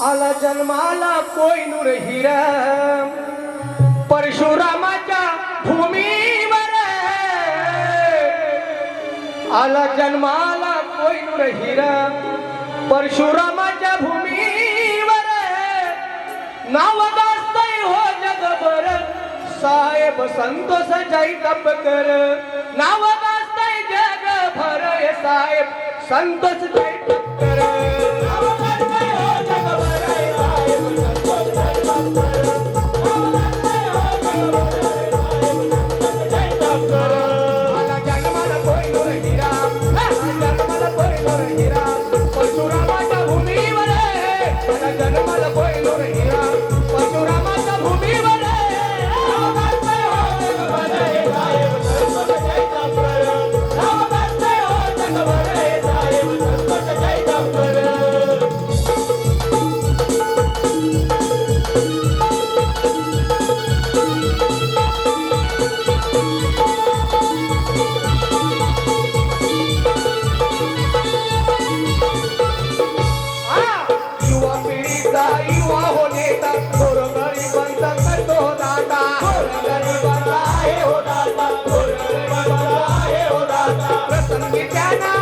आला जन्माला कोयनूर हिरा. परशुरामाच्या भूमीवर. आला जन्माला कोयनूर हिरा. परशुरामाच्या भूमीवर. नाव गाजतय हो जगभर. साहेब संतोष जय तपकर. नाव गाजतय जगभर. साहेब संतोष जय तपकर. पिढीचा युवा हो नेता गोरगरिबांचा करतो दाता. गोरगरिबांचा आहे हो दाता गोरगरिबांचा आहे हो प्रसंगी त्यांना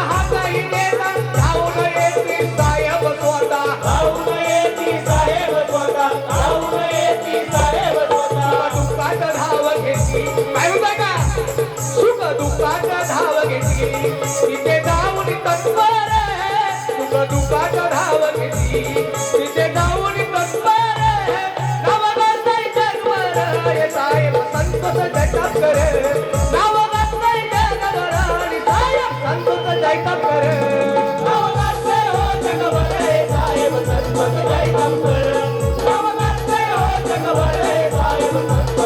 धावून येते साहेब स्वतः. धावून येते साहेब स्वतः धावून येते साहेब स्वतः. दुःखात धाव घेतली. काय का? सुख दुःखात धाव घेतली. तिथे जाऊन तत्पर सुख दुःखात धाव घेतली. संतोष जयकाप करे नाव गाजतंय जगभर आणि साहेब संतोष जयकाप करे नाव गाजतंय हो जगभर हे साहेब संतोष जयकाप करे नाव गाजतंय हो जगभर हे साहेब संतोष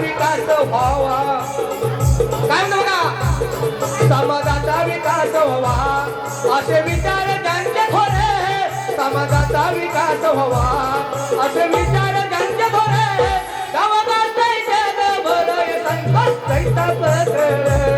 विकास व्हावा. काय म्हणतो समाजाचा विकास व्हावा. असे विचार ज्यांचे थोरे समाजाचा विकास व्हावा. असे विचार ज्यांचे थोरे गावात संकट